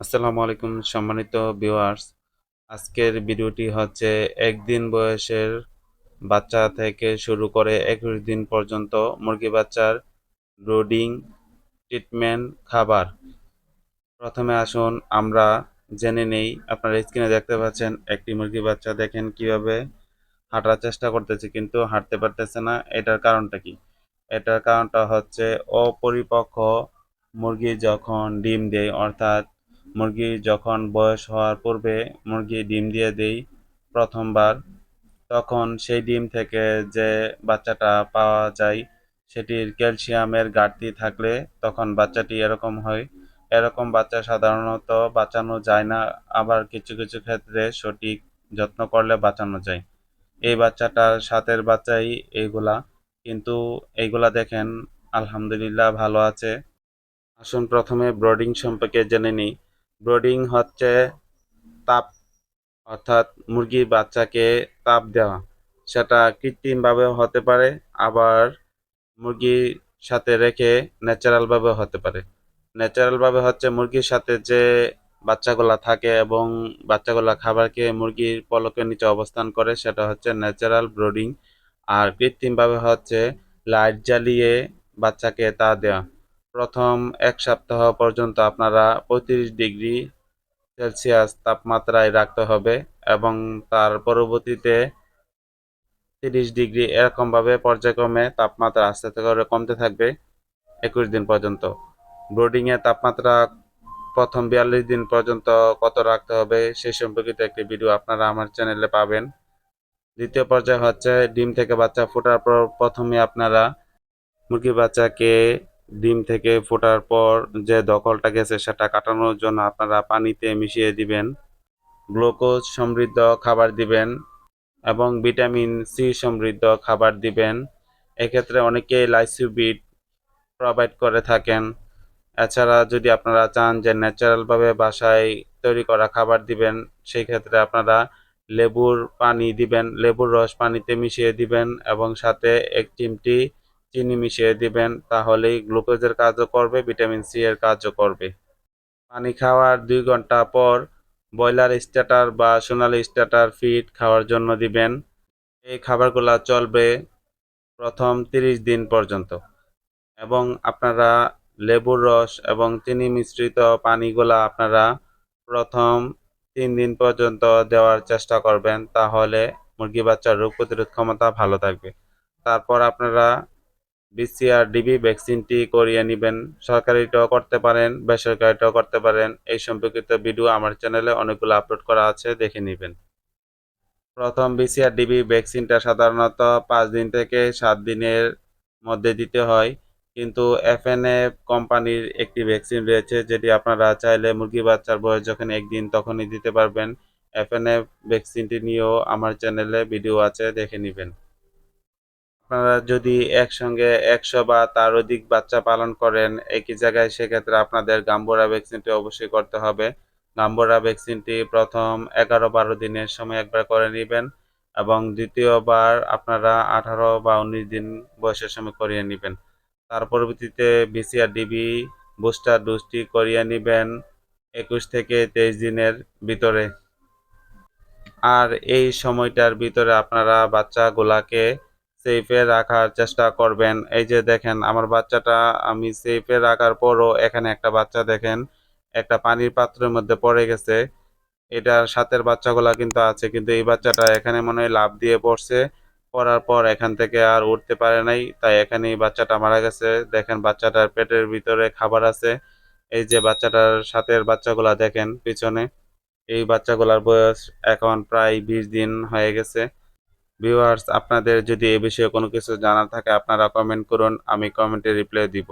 আসসালামু আলাইকুম সম্মানিত ভিউয়ার্স আজকের ভিডিওটি হচ্ছে একদিন বয়সের বাচ্চা থেকে শুরু করে একুশ দিন পর্যন্ত মুরগি বাচ্চার ব্রোডিং ট্রিটমেন্ট খাবার। প্রথমে আসুন, আমরা জেনে নেই, আপনারা স্ক্রিনে দেখতে পাচ্ছেন, একটি মুরগি বাচ্চা দেখেন কীভাবে হাঁটার চেষ্টা করতেছে, কিন্তু হাঁটতে পারতেছে না। এটার কারণটা কি? এটার কারণটা হচ্ছে অপরিপক্ক মুরগি যখন ডিম দেয়, অর্থাৎ মুরগি যখন বয়স হওয়ার পূর্বে মুরগি ডিম দিয়ে দেই প্রথমবার, তখন সেই ডিম থেকে যে বাচ্চাটা পাওয়া যায় সেটির ক্যালসিয়ামের ঘাটতি থাকলে তখন বাচ্চাটি এরকম হয়। এরকম বাচ্চা সাধারণত বাঁচানো যায় না, আবার কিছু কিছু ক্ষেত্রে সঠিক যত্ন করলে বাঁচানো যায়। এই বাচ্চাটার সাথের বাচ্চাই এইগুলা। কিন্তু এইগুলা দেখেন, আলহামদুলিল্লাহ ভালো আছে। আসুন প্রথমে ব্রডিং সম্পর্কে জেনে নিই। ব্রডিং হচ্ছে তাপ, অর্থাৎ মুরগির বাচ্চাকে তাপ দেওয়া। সেটা কৃত্রিমভাবেও হতে পারে, আবার মুরগির সাথে রেখে ন্যাচারালভাবে হতে পারে। ন্যাচারালভাবে হচ্ছে মুরগির সাথে যে বাচ্চাগুলা থাকে এবং বাচ্চাগুলা খাবার খেয়ে মুরগির পলকের নিচে অবস্থান করে, সেটা হচ্ছে ন্যাচারাল ব্রডিং। আর কৃত্রিমভাবে হচ্ছে লাইট জ্বালিয়ে বাচ্চাকে তা দেওয়া। প্রথম এক সপ্তাহ পর্যন্ত আপনারা পঁয়ত্রিশ ডিগ্রি সেলসিয়াস তাপমাত্রায় রাখতে হবে এবং তার পরবর্তীতে তিরিশ ডিগ্রি এরকমভাবে পর্যায়ক্রমে তাপমাত্রা আস্তে আস্তে করে কমতে থাকবে একুশ দিন পর্যন্ত। ব্রোডিংয়ের তাপমাত্রা প্রথম বিয়াল্লিশ দিন পর্যন্ত কত রাখতে হবে সেই সম্পর্কিত একটি ভিডিও আপনারা আমার চ্যানেলে পাবেন। দ্বিতীয় পর্যায়ে হচ্ছে ডিম থেকে বাচ্চা ফোটার পর প্রথমে আপনারা মুরগি বাচ্চাকে ডিম থেকে ফোটার পর যে দখলটা গেছে সেটা কাটানোর জন্য আপনারা পানিতে মিশিয়ে দিবেন, গ্লুকোজ সমৃদ্ধ খাবার দিবেন এবং ভিটামিন সি সমৃদ্ধ খাবার দিবেন। এক্ষেত্রে অনেকেই লাইসিবিট প্রোভাইড করে থাকেন। এছাড়া যদি আপনারা চান যে ন্যাচারালভাবে বাসায় তৈরি করা খাবার দিবেন সেই ক্ষেত্রে আপনারা লেবুর পানি দিবেন, লেবুর রস পানিতে মিশিয়ে দিবেন এবং সাথে এক চিমটি চিনি মিশিয়ে দিবেন, তাহলেই গ্লুকোজের কাজও করবে, ভিটামিন সি এর কাজও করবে। পানি খাওয়ার দুই ঘণ্টা পর ব্রয়লার স্টার্টার বা সোনালি স্টার্টার ফিড খাওয়ার জন্য দিবেন। এই খাবারগুলো চলবে প্রথম তিরিশ দিন পর্যন্ত। এবং আপনারা লেবুর রস এবং চিনি মিশ্রিত পানিগুলা আপনারা প্রথম তিন দিন পর্যন্ত দেওয়ার চেষ্টা করবেন, তাহলে মুরগি বাচ্চার রোগ প্রতিরোধ ক্ষমতা ভালো থাকবে। তারপর আপনারা বিসিআর ডিবি ভ্যাকসিনটি করিয়ে নেবেন। সরকারিটাও করতে পারেন বেসরকারিটাও করতে পারেন। এই সম্পর্কিত ভিডিও আমার চ্যানেলে অনেকগুলো আপলোড করা আছে, দেখে নেবেন। প্রথম বিসিআর ডিবি ভ্যাকসিনটা সাধারণত পাঁচ দিন থেকে সাত দিনের মধ্যে দিতে হয়। কিন্তু এফএনএফ কোম্পানির একটি ভ্যাকসিন রয়েছে, যেটি আপনারা চাইলে মুরগি বাচ্চার বয়স যখন একদিন তখনই দিতে পারবেন। এফএনএফ ভ্যাকসিনটি নিয়েও আমার চ্যানেলে ভিডিও আছে, দেখে নেবেন। আপনারা যদি একসঙ্গে একশো বা তার অধিক বাচ্চা পালন করেন, একই জায়গায় সেক্ষেত্রে আপনাদের গাম্বোরা ভ্যাকসিনটি অবশ্যই করতে হবে। গাম্বোরা ভ্যাকসিনটি প্রথম এগারো বারো দিনের সময় একবার করে নেবেন এবং দ্বিতীয়বার আপনারা আঠারো বা উনিশ দিন বয়সের সময় করিয়ে নেবেন। তার পরবর্তীতে বিসিআর ডিবি বুস্টার ডোজটি করিয়ে নেবেন একুশ থেকে তেইশ দিনের ভিতরে। আর এই সময়টার ভিতরে আপনারা বাচ্চাগুলাকে সেফে রাখার চেষ্টা করবেন। এই যে দেখেন, আমার বাচ্চাটা, আমি সেফে রাখার পরও এখানে একটা বাচ্চা দেখেন, একটা পানির পাত্রের মধ্যে পড়ে গেছে। এটার সাথের বাচ্চাগুলা কিন্তু আছে, কিন্তু এই বাচ্চাটা এখানে মনে হয় লাভ দিয়ে পড়ছে। পড়ার পর এখান থেকে আর উঠতে পারে নাই, তাই এখানে বাচ্চাটা মারা গেছে। দেখেন, বাচ্চাটার পেটের ভিতরে খাবার আছে। এই যে বাচ্চাটার সাথের বাচ্চাগুলা দেখেন, পিছনে। এই বাচ্চাগুলার বয়স এখন প্রায় বিশ দিন হয়ে গেছে। ভিউয়ার্স আপনাদের যদি এ বিষয়ে কোনো কিছু জানার থাকে, আপনারা কমেন্ট করুন, আমি কমেন্টে রিপ্লাই দিব.